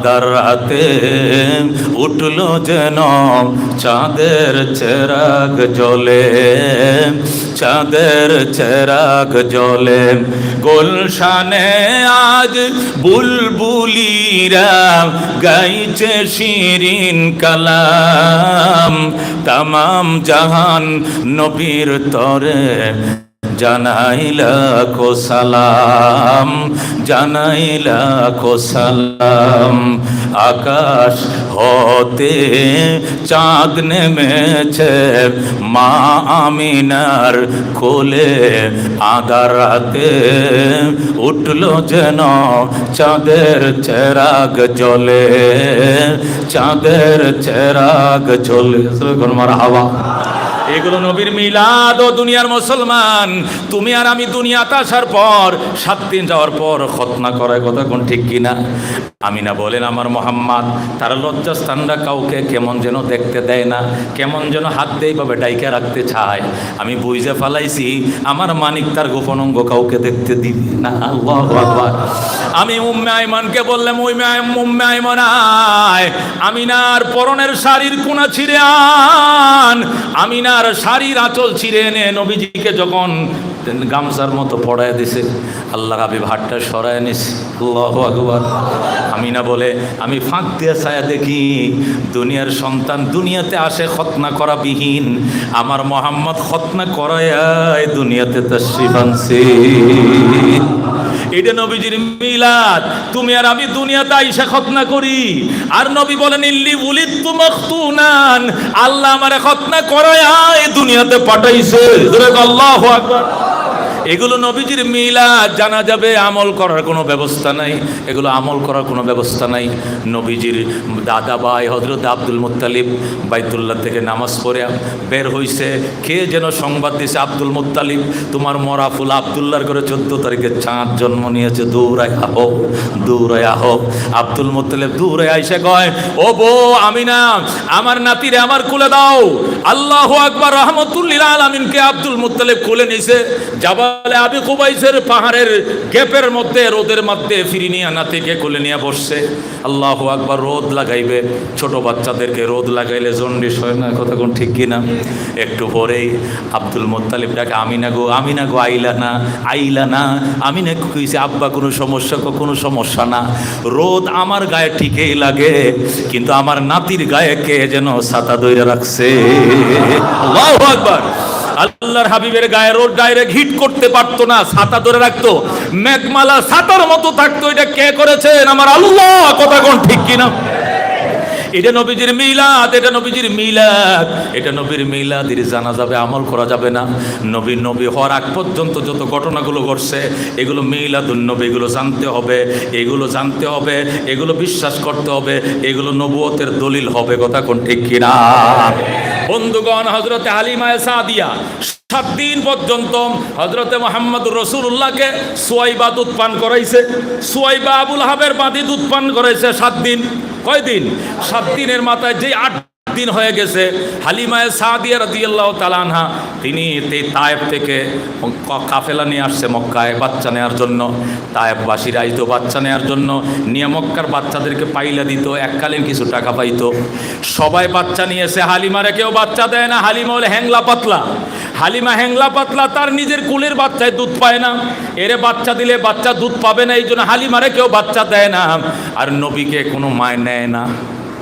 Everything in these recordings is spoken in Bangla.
আধার রাতে উঠল যেন চাঁদের চেরাগ জ্বলে চাঁদের চেরাগ জ্বলে গুলশানে আজ বুলবুলিরা গাইছে শিরিন কালাম। তাম জাহান নবীর তরে জানাইলা কো সালাম, জানাইলা কো সালাম। আকাশ হতে চাঁদ নেমেছে, মা আমিনার কোলে আধার রাতে উঠল যেন চাঁদের চেরাগ জ্বলে চাঁদের চেরাগ জ্বলে মার হাওয়া এগুলো নবীর মিলাদ, ও দুনিয়ার মুসলমান। তুমি আর আমি দুনিয়াতে আসার পর, সাত দিন যাওয়ার পর খতনা করার কথা কোন ঠিক কিনা আমি না বলেন, আমার মোহাম্মদ, তারা লজ্জাস্থানরা কাউকে কেমন যেন দেখতে দেয় না, কেমন যেন হাত দেয় ভাবে ডাইকে রাখতে চায়। আমি বুঝে ফালাইছি, আমার মানিক তার গোপন অঙ্গ কাউকে দেখতে দিবি না। আমি উম্মে আইমানকে বললাম উম্মে উম্মে আইমান আয়। আমিনার পরনের শাড়ির কোনা ছিঁড়ে আন। আমিনার শাড়ির আঁচল ছিঁড়ে এনে নবীজিকে যখন গামছার মতো পড়ায় দিছে আল্লাহ হাবিব হাটটা সরায় নিস আল্লাহ আমি না বলে, আমি ফাঁক দিয়ে ছায়া দেখি, দুনিয়ার সন্তান দুনিয়াতে আসে খতনা করা বিহীন আমার মোহাম্মদ খতনা করায় দুনিয়াতে তশ্রিফ আনছে। এটা নবীজির মিলাদ। তুমি আর আমি দুনিয়াতে আইসা খতনা করি। আর নবী বলেন, ইল্লি উলিদ তুমাখতুনান আল্লাহ আমারে খতনা করায় দুনিয়াতে পাঠাইছে। আল্লাহু আকবার। এগুলো নবীজির মিলাদ, জানা যাবে আমল করার কোনো ব্যবস্থা নাই। এগুলো আমল করার কোনো ব্যবস্থা নাই। নবীজির দাদা ভাই হজরত আব্দুল মুত্তালিব বাইতুল্লাহ থেকে নামাজ পড়ে বের হইছে। কে যেন সংবাদ দিছে, আব্দুল মুত্তালিব, তোমার মরা ফুল আবদুল্লার করে চোদ্দ তারিখে চাঁদ জন্ম নিয়েছে দৌড়ায় আহো দৌড়ায় আহো। আব্দুল মুত্তালিব দৌড়ায় আইসে কয়, ও বো আমি না আমার নাতিরে আমার কুলে দাও। আল্লাহ আকবার রহমতুল্লিল আলমিনকে আব্দুল মুত্তালিব কুলে নিছে। জাবালে আবি কুবাইসের পাহাড়ের গ্যাপের মধ্যে, রোদের মধ্যে ফিরিনিয়া নাতিকে কুলে নিয়ে বসছে। আল্লাহ আকবার রোদ লাগাইবে। ছোট বাচ্চাদেরকে রোদ লাগাইলে জন্ডিস হয় না, কথা কোন ঠিক কিনা? একটু পরেই আব্দুল মোত্তালিব ডাকে, আমিনা গো আমিনা গো, আইলা না আইলা না। আমি না কইছে, আব্বা, কোনো সমস্যা কোনো সমস্যা না। রোদ আমার গায়ে ঠিকই লাগে, কিন্তু আমার নাতির গায়ে কে যেন ছাতা দইরা রাখছে? আল্লাহ আকবার। আল্লাহর হাবিবের গায়ে রোড ডাইরেক্ট হিট করতে পারতো না, ছাতা ধরে রাখতো, মেঘমালা ছাতার মতো থাকতো, এটা কে করেছেন? আমার আল্লাহ, কথা কোন ঠিক কিনা? এটা নবীজির মিলাদ, এটা নবীজির মিলাদ, এটা নবীর মিলাদের জানা যাবে, আমল করা যাবে না। নবী নবী হওয়ার আগ পর্যন্ত যত ঘটনাগুলো ঘটছে, এগুলো মিলাদুন নবী, এগুলো জানতে হবে, এগুলো জানতে হবে, এগুলো বিশ্বাস করতে হবে, এগুলো নবুয়তের দলিল হবে, কথা কোন ঠিক কিনা? বন্ধুগণ হজরতে হালিমায় সাদিয়া, সাত দিন পর্যন্ত হজরতে মোহাম্মদ রসুল্লাহকে সোয়াইবা দুধ পান করাইছে। সোয়াইবা আবুল হাবের বাদি দুধ পান করাইছে সাত দিন। কয়দিন? সাত দিনের মাথায় যে আট দিন হয়ে গেছে। হালিমায় সাদিয়া রাদিয়াল্লাহ তালানহা তিনি তায়েব থেকে কাফেলা নিয়ে আসছে মক্কায় বাচ্চা নেওয়ার জন্য। তায়েববাসীরা আইতো বাচ্চা নেওয়ার জন্য। নিয়ে মক্কার বাচ্চাদেরকে পাইলা দিত, এককালীন কিছু টাকা পাইতো। সবাই বাচ্চা নিয়েছে। হালিমারে কেউ বাচ্চা দেয় না। হালিমা হলে হ্যাংলা পাতলা। হালিমা হ্যাংলা পাতলা, তার নিজের কুলের বাচ্চায় দুধ পায় না। এরে বাচ্চা দিলে বাচ্চা দুধ পাবে না এই জন্য হালিমারে কেউ বাচ্চা দেয় না। আর নবীকে কোনো মায় নেয় না।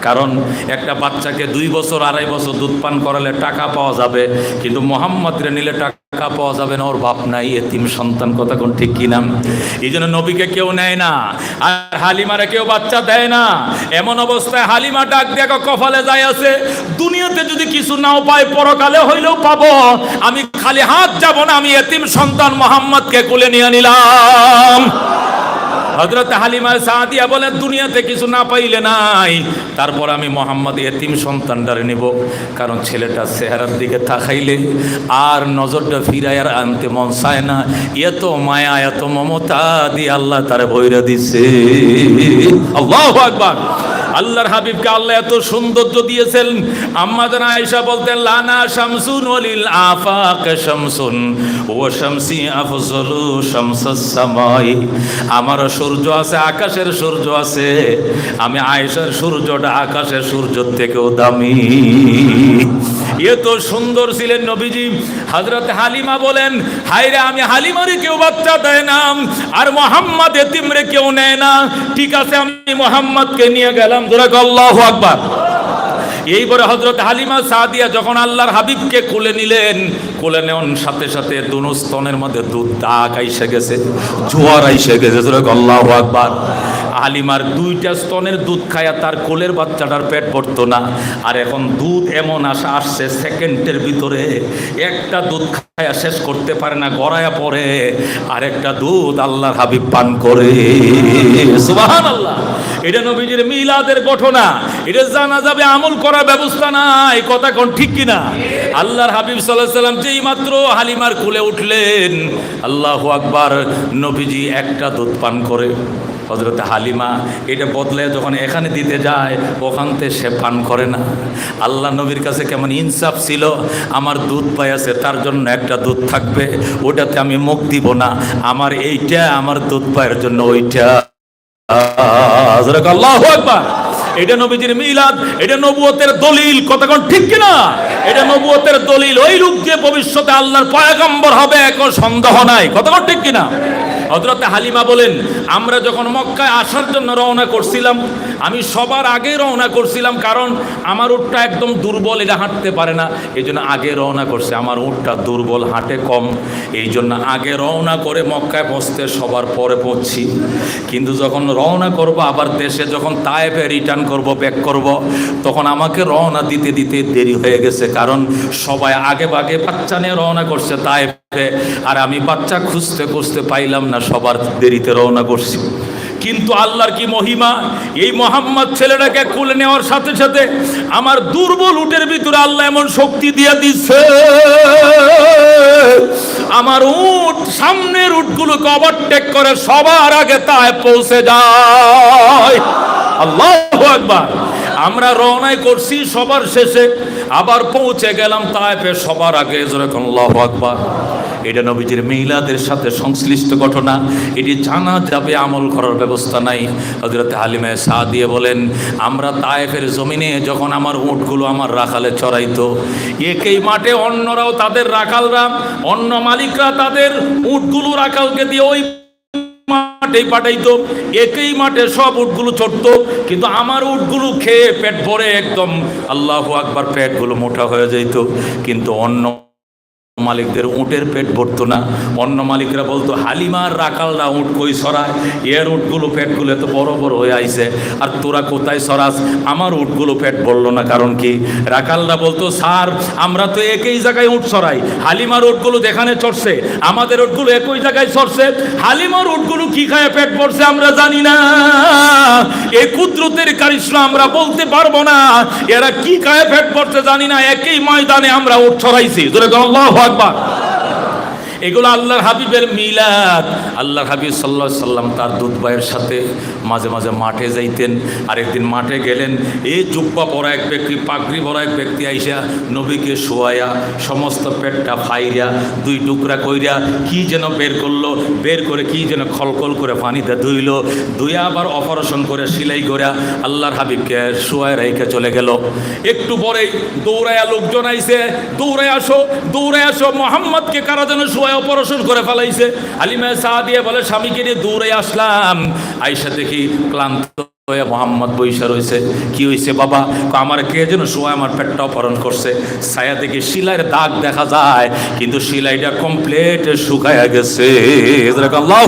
কারণ একটা বাচ্চাকে দুই বছর, আড়াই বছর দুধ পান করালে টাকা পাওয়া যাবে, কিন্তু মোহাম্মদরে নিলে টাকা পাওয়া যাবে না, ওর বাপ নাই, এতিম সন্তান, কথা কোন ঠিক কিনা এই জন্য নবীকে কেউ নেয় না, আর হালিমারে কেউ বাচ্চা দেয় না। এমন অবস্থায় হালিমা ডাক দেখো কপালে যায় আছে, দুনিয়াতে যদি কিছু নাও পাই পরকালে হইলেও পাবো, আমি খালি হাত যাব না, আমি এতিম সন্তান মোহাম্মদকে কোলে নিয়ে নিলাম। হজরত হালিমা সাহাদিয়া বলে দুনিয়াতে কিছু না পাইলে নাই। তারপর আমি মোহাম্মদ এতিম সন্তানটারে নেব। কারণ ছেলেটা চেহারার দিকে তাকাইলে আর নজরটা ফিরাই আর আনতে মন চায় না। এত মায়া, এত মমতা দিয়ে আল্লাহ তারে বইরা দিছে। আল্লাহ আকবার। আল্লাহর হাবিবকে আল্লাহ এত সৌন্দর্য দিয়েছেন। আম্মাদান আয়েশা বলতেন, লানা শামসুন ওয়ালিল আফাক শামসুন ও শামসি আফজলু শামসাস সামাই। আমার সূর্য আছে, আকাশের সূর্য আছে। আমি আয়েশার সূর্যটা আকাশের সূর্যের থেকেও দামি। এ তো সুন্দর ছিলেন নবীজি। হজরত হালিমা বলেন হাইরে আমি হালিমারে কেউ বাচ্চা দেয় না। আর মোহাম্মদ এতিমরে কেউ নেয় না। ঠিক আছে, আমি মোহাম্মদকে নিয়ে গেলাম। ধরে আল্লাহ আকবার। এইবারে হজরত হালিমা সাদিয়া যখন আল্লাহর হাবিবকে কোলে নিলেন, কোলে নেওয়ার সাথে সাথে দুনো স্তনের মধ্যে দুধ দাগ আইসে গেছে, জোয়ার আইসে গেছে ধরে আল্লাহ আকবার। হালিমার দুইটা স্তনের দুধ খায়া তার কোলের বাচ্চাটার পেট পড়তো না। আর এখন দুধ এমন আশা আসছে, সেকেন্ডের ভিতরে একটা দুধ খায়া শেষ করতে পারে না গড়ায়া পড়ে। আর একটা দুধ আল্লাহর হাবিব পান করে। সুবাহান আল্লাহ এটা নবীজির মিলাদের ঘটনা। এটা জানা যাবে, আমল করার ব্যবস্থা নাই। কথা কোন ঠিক কিনা? আল্লাহর হাবিব সাল্লাহ সাল্লাম যেই মাত্র হালিমার কুলে উঠলেন, আল্লাহ আকবার নবীজি একটা দুধ পান করে। হজরত হালিমা এটা বদলে যখন এখানে দিতে যায়, ওখান থেকে সে পান করে না। আল্লাহ নবীর কাছে কেমন ইনসাফ ছিল, আমার দুধ পাই আছে, তার জন্য একটা দুধ থাকবে, ওটাতে আমি মুখ দিব না। আমার এইটা, আমার দুধ পায়ের জন্য ওইটা। আল্লাহু আকবার। এটা নবীজির মিলাদ, এটা নবুয়তের দলিল কতক্ষণ ঠিক কিনা? এটা নবুয়তের দলিল ওই লোক যে ভবিষ্যতে আল্লাহর পয়গম্বর হবে এখন সন্দেহ নাই কতক্ষণ ঠিক কিনা? হজরতে হালিমা বলেন, আমরা যখন মক্কায় আসার জন্য রওনা করছিলাম, আমি সবার আগে রওনা করছিলাম কারণ আমার উটটা একদম দুর্বল, এটা হাঁটতে পারে না। এই জন্য আগে রওনা করছে। আমার উটটা দুর্বল, হাঁটে কম। এই জন্য আগে রওনা করে মক্কায় বসতে সবার পরে পড়ছি কিন্তু যখন রওনা করব, আবার দেশে যখন তায়েফে রিটার্ন করব ব্যাক করব, তখন আমাকে রওনা দিতে দিতে দেরি হয়ে গেছে। কারণ সবাই আগে বাগে বাচ্চা নিয়ে রওনা করছে তায়েফে। আর আমি বাচ্চা খুঁজতে খুঁজতে পাইলাম না। সবার দেরিতে রওনা করছি। কিন্তু আল্লাহর কি মহিমা? এই মোহাম্মদ ছেলেটাকে কুলে নেওয়ার সাথে সাথে আমার দুর্বল উটের ভিতরে আল্লাহ এমন শক্তি দিয়ে দিচ্ছে। আমার উট, সামনের উটগুলোকে ওভারটেক করে সবার আগে তাই পৌঁছে যায়। আল্লাহ একবার আমরা রওনায় করছি সবার শেষে, আবার পৌঁছে গেলাম তাইফে সবার আগে যেরকম আল্লাহ আকবার। এটা নবীজির মহিলাদের সাথে সংশ্লিষ্ট ঘটনা। এটি জানা যাবে, আমল করার ব্যবস্থা নাই। হজরত হালিমে শাহ দিয়ে বলেন, আমরা তায়েফের জমিনে যখন আমার উঁটগুলো আমার রাখালে চড়াইতো, একই মাঠে অন্যরাও তাদের রাখালরা, অন্য মালিকরা তাদের উঁটগুলো রাখালকে দিয়ে ওই মাঠেই পাঠাইতো। একই মাঠে সব উটগুলো চড়ত, কিন্তু আমার উটগুলো খেয়ে পেট ভরে একদম আল্লাহ আকবার পেটগুলো মোটা হয়ে যেত কিন্তু অন্য মালিকদের উটের পেট ভরতো না। অন্য মালিকরা বলতো, হালিমার রাকালরা উট কই সরায়? এর উটগুলো পেটগুলো এত বড় বড় হয়ে আইছে। আর তোরা কোথায় সরাস? আমার উটগুলো পেট ভরলো না। কারণ কি? রাকালরা বলতো, স্যার, আমরা তো একই জায়গায় উট সরাই। হালিমার উটগুলো যেখানে চড়ছে, আমাদের উটগুলো একই জায়গায় চড়ছে। হালিমার উটগুলো কি খায় পেট ভরছে আমরা জানি না। এ কুদরতের কারিশমা আমরা বলতে পারব না। এরা কি খায় পেট ভরছে জানি না। একই ময়দানে আমরা উট ছড়াইছি ধরে আল্লাহ আকবার। এগুলো আল্লাহর হাবিবের মিলাদ। আল্লাহর হাবিব সাল্লাহ সাল্লাম তার দুধ ভাইয়ের সাথে মাঝে মাঝে মাঠে যাইতেন। আরেকদিন মাঠে গেলেন এই জুব্বা পরা এক ব্যক্তি, পাগড়ি পরা এক ব্যক্তি আইসা নবীকে শোয়াইয়া সমস্ত পেটটা ফাইরা, দুই টুকরা কইরা কি যেন বের করল, বের করে কি যেন খলকল করে পানিতে ধুইলো ধুয়ে আবার অপারেশন করে সিলাই করে আল্লাহর হাবিবকে শোয়ায় রেখে চলে গেল। একটু পরেই দৌড়াইয়া লোকজন আইসে, দৌড়ায় আসো দৌড়ায় আসো, মোহাম্মদকে কারা যেন শোয়া অপারেশন করে ফেলাইছে। আলিমা দিয়ে বলে, স্বামীকে নিয়ে দৌড়ে আসলাম। আইসা দেখি ক্লান্ত মোহাম্মদ বৈশা রয়েছে। কি হয়েছে বাবা? আমার কে যেন আমার পেটটা অপহরণ করছে? ছায়া থেকে শিলাইয়ের দাগ দেখা যায়, কিন্তু শিলাইটা কমপ্লিট শুকায়া গেছে। আল্লাহ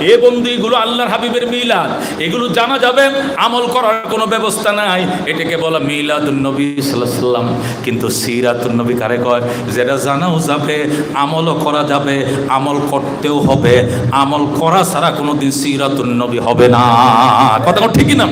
এ বন্ধু এগুলো আল্লাহর হাবিবের মিলাদ। এগুলো জানা যাবে, আমল করার কোনো ব্যবস্থা নাই। এটাকে বলা মিলাদুন নবী সাল্লাম কিন্তু সিরাতুন নবী কারে কয়? যেটা জানাও যাবে, আমলও করা যাবে, আমল করতেও হবে। আমল করা ছাড়া কোনোদিন সিরাতুন নবী হবে না। কথা ঠিকই না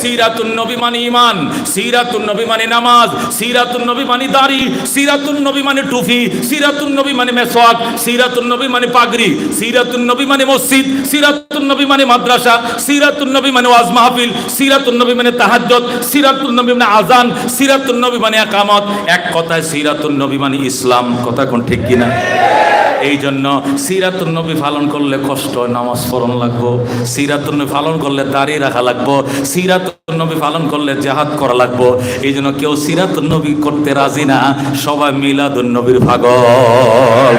সিরাতুন নবী মানে ইমান সিরাতুন নবী মানে নামাজ, সিরাতুন নবী মানে দাড়ি, সিরাতুন নবী মানে টুপি, সিরাতুন নবী মানে মেসওয়াক, সিরাতুন নবী মানে পাগড়ি, সিরাতুন নবী মানে মসজিদ সিরাতুন নবী মানে মাদ্রাসা সিরাতুন নবী মানে ওয়াজ মাহফিল সিরাতুন নবী মানে তাহাজ্জুদ সিরাতুন নবী মানে আজান সিরাতুন নবী মানে একামত এক কথায় সিরাতুন নবী মানে ইসলাম কথা কোন ঠিক কিনা এই জন্য সিরাতুন নবী পালন করলে কষ্ট নামাজ পড়ন লাগবো সিরাতুন নবী পালন করলে দাঁড়িয়ে রাখা লাগবো সিরাতুন নবী পালন করলে জাহাদ করা লাগবো এই জন্য কেউ সিরাতুন নবী করতে রাজি না সবাই মিলাদুন নবীর ভাগল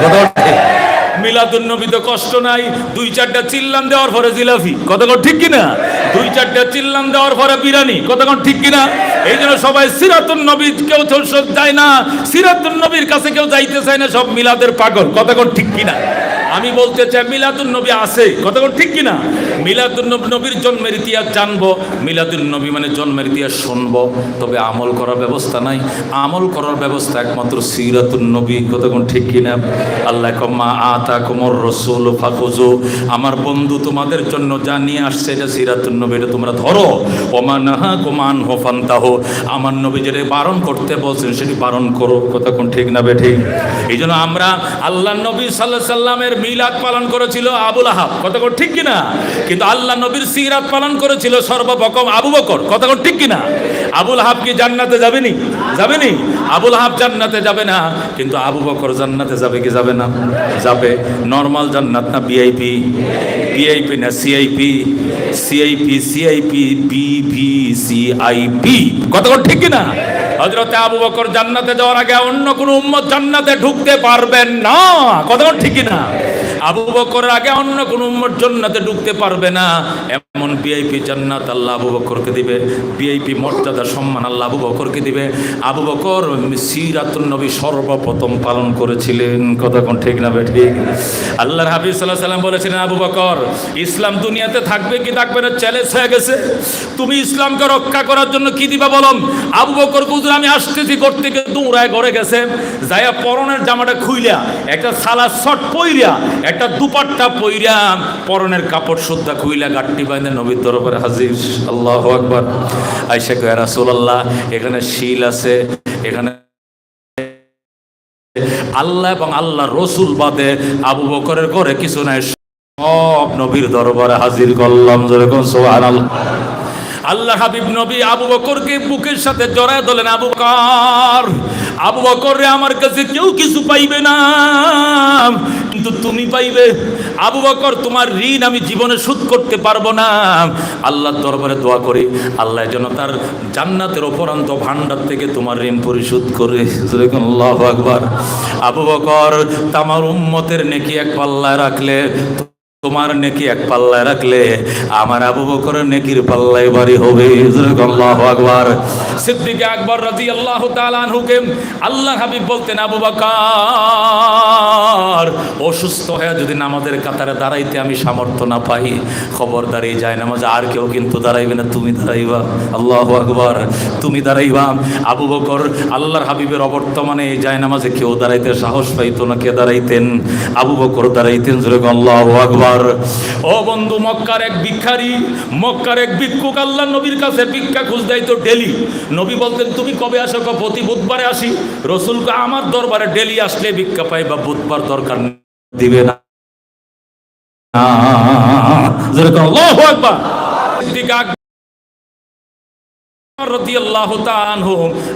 ঠিক? কষ্ট নাই, দুই চারটা চিল্লাম দেওয়ার পরে জিলাফি। কতক্ষণ ঠিক কিনা? দুই চারটা চিল্লাম দেওয়ার পরে বিরিয়ানি কতক্ষণ ঠিক কিনা? এই জন্য সবাই সিরাতুন নবী কেউ যায় না সিরাতুন নবীর কাছে কেউ যাইতে চায় না, সব মিলাদের পাগল। কতক্ষণ ঠিক কিনা? আমি বলতে চাই, মিলাদুন নবী আছে। কতক্ষণ ঠিক কিনা? মিলাদুন নবী নবীর জন্মের ইতিহাস জানব, মিলাদুন নবী মানে জন্মের ইতিহাস শুনব। তবে আমল করার ব্যবস্থা নাই। আমল করার ব্যবস্থা একমাত্র সিরাতুন নবী কতক্ষণ ঠিক কিনা? আল্লাহ কম্মা আতা কোমর রসুল ফাকুজু আমার বন্ধু তোমাদের জন্য যা নিয়ে আসছে, এটা সিরাতুন নবী, এটা তোমরা ধরো। ওমানাহা কোমান হো ফান্তাহ। আমার নবী যেটা বারণ করতে বলছেন, সেটি বারণ করো কতক্ষণ ঠিক না, বেঠি? এই জন্য আমরা আল্লাহ নবী সাল্লাহ সাল্লামের মিলাদ পালন করেছিল আবুল আহাব। কতক্ষণ ঠিক কিনা? কিন্তু আল্লাহ নবীর সিরাত পালন করেছিল সর্বপ্রথম আবু বকর। কথা ঠিক কিনা? আবুল আহাব কি জান্নাতে যাবেনি? যাবেনি? আবুল আহাব জান্নাতে যাবে না, কিন্তু আবু বকর জান্নাতে যাবে কি যাবে না? যাবে। নর্মাল জান্নাত না বিআইপি বিআইপি না সিআইপি? সিআইপি সিআইপি বিভি সিআইপি কতক্ষণ ঠিক কিনা? হজরতে আবু বকর জান্নাতে যাওয়ার আগে অন্য কোনো উম্মত জান্নাতে ঢুকতে পারবেন না। কথা ঠিকই কিনা? আবু বকরের আগে অন্য কোন উম্মত জান্নাতে ঢুকতে পারবে না। এমন ভিআইপি জান্নাত আল্লাহ আবু বকরকে দিবে। ভিআইপি মর্যাদা, সম্মান আল্লাহ আবু বকরকে দিবে। আবু বকর সিরাতুন নবী সর্বপ্রথম পালন করেছিলেন। কথা কতক্ষণ ঠিক না ঠিক। আল্লাহর হাবিব সাল্লাহ সাল্লাম বলেছিলেন, আবু বকর, ইসলাম দুনিয়াতে থাকবে কি থাকবে না? চ্যালেঞ্জ হয়ে গেছে। তুমি ইসলামকে রক্ষা করার জন্য কি দিবা বলো আবু বকর কুজুর আমি আসতেছি করতে গিয়ে দৌড়ায় ঘরে গেছে। যাইয়া পরনের জামাটা খুইলা, একটা সালা শট পইরা একটা দুপাট্টা পইরা পরনের কাপড় সুদ্ধা কুইলা গাট্টি বাইন্দে নবীর দরবারে হাজির। আল্লাহ আকবর। আইসা কয় রাসূলুল্লাহ, এখানে শিল আছে, এখানে আল্লাহ এবং আল্লাহ রসুল বাদে আবু বকরের ঘরে কিছু নাই, সব নবীর দরবারে হাজির করলাম। যেরকম সোহান আল্লাহ হাবিব নবী আবু বকরকে বুকের সাথে জড়ায় ধরলেন, আবু বকর আবু বকর রে, আমার কাছে কেউ কিছু পাইবে না। কিন্তু তুমি পাইবে। আবু বকর, তোমার ঋণ আমি জীবনে শোধ করতে পারব না। আল্লাহর দরবারে দোয়া করি, আল্লাহ যেন তার জান্নাতের অপরান্ত ভান্ডার থেকে তোমার ঋণ পরিশোধ করে। আল্লাহ আকবার। আবু বকর তামার উম্মতের নেকি এক পাল্লায় রাখলে তোমার নেকি এক পাল্লায় রাখলে আমার আবু বকরের নেকির পাল্লায় বাড়ি হবে। আল্লাহ আকবার। সিদ্দিক আকবর রাজি আল্লাহ তালানহুকে আল্লাহ হাবিব বলতেন, আবু বকর, অসুস্থ হয়ে যদি নামাজের কাতারে দাঁড়াইতে আমি সামর্থ্য না পাই খবর দাঁড়িয়ে যায় নামাজ, আর কেউ কিন্তু দাঁড়াইবে না, তুমি দাঁড়াইবা। আল্লাহ আকবর, তুমি দাঁড়াইবা। আবু বকর আল্লাহর হাবিবের অবর্তমানে এই যায় নামাজে কেউ দাঁড়াইতে সাহস পাইতো না, কে দাঁড়াইতেন? আবু বকর দাঁড়াইতেন যেরকম আল্লাহ আকবর। ও বন্ধু, মক্কার এক ভিক্ষারি, মক্কার এক ভিক্ষুক, আল্লাহ নবীর কাছে ভিক্ষা খুঁজ দেয় তো ডেলি। নবী বলতেন, তুমি কবে আসো ক প্রতি বুধবারে আসি। রসুলকে আমার দরবারে ডেলি আসলে ভিক্ষা পাই বা বুধবার দরকার দিবে না।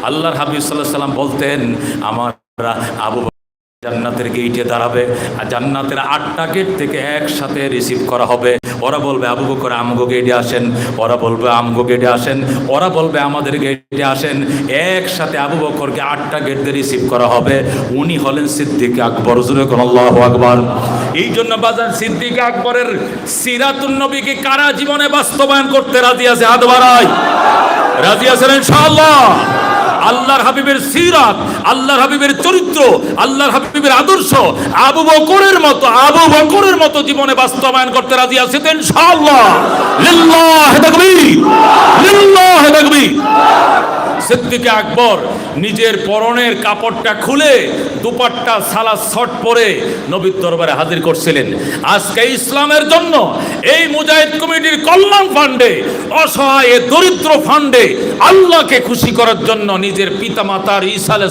আল্লাহর হাবিব আলাইহি সাল্লাম বলতেন, আমার আবু জান্নাতের গেইটে দাঁড়াবে আর জান্নাতের আটটা গেট থেকে একসাথে রিসিভ করা হবে। ওরা বলবে, আবু বকর, আমগো গেটে আসেন। ওরা বলবে, আমগো গেটে আসেন। ওরা বলবে, আমাদের গেটে আসেন। একসাথে আবু বকরকে আটটা গেট দিয়ে রিসিভ করা হবে। উনি হলেন সিদ্দিক আকবর। আল্লাহ আকবর। এই জন্য বাজার সিদ্দিক আকবরের সিরাতুন নবীকে কারা জীবনে বাস্তবায়ন করতে রাজি আছে? হাত বাড়ায় রাজি আছেন ইনশাআল্লাহ। আল্লাহর হাবিবের সিরাত, আল্লাহর হাবিবের চরিত্র, আল্লাহর হাবিবের আদর্শ, আবু বকরের মতো, আবু বকরের মতো জীবনে বাস্তবায়ন করতে রাজি আছে ইনশাআল্লাহ। লিল্লাহ তাকবীর। লিল্লাহ তাকবীর। সিদ্দিক আকবর নিজের পরনের কাপড়টা খুলে দুপাট্টা সালা শট পরে নবীর দরবারে হাজির করছিলেন। আজকে ইসলামের জন্য এই মুজাহিদ কমিটির কল্যাণ ফান্ডে, অসহায়, দরিদ্র ফান্ডে আল্লাহকে খুশি করার জন্য নিজের পিতামাতার ইসালে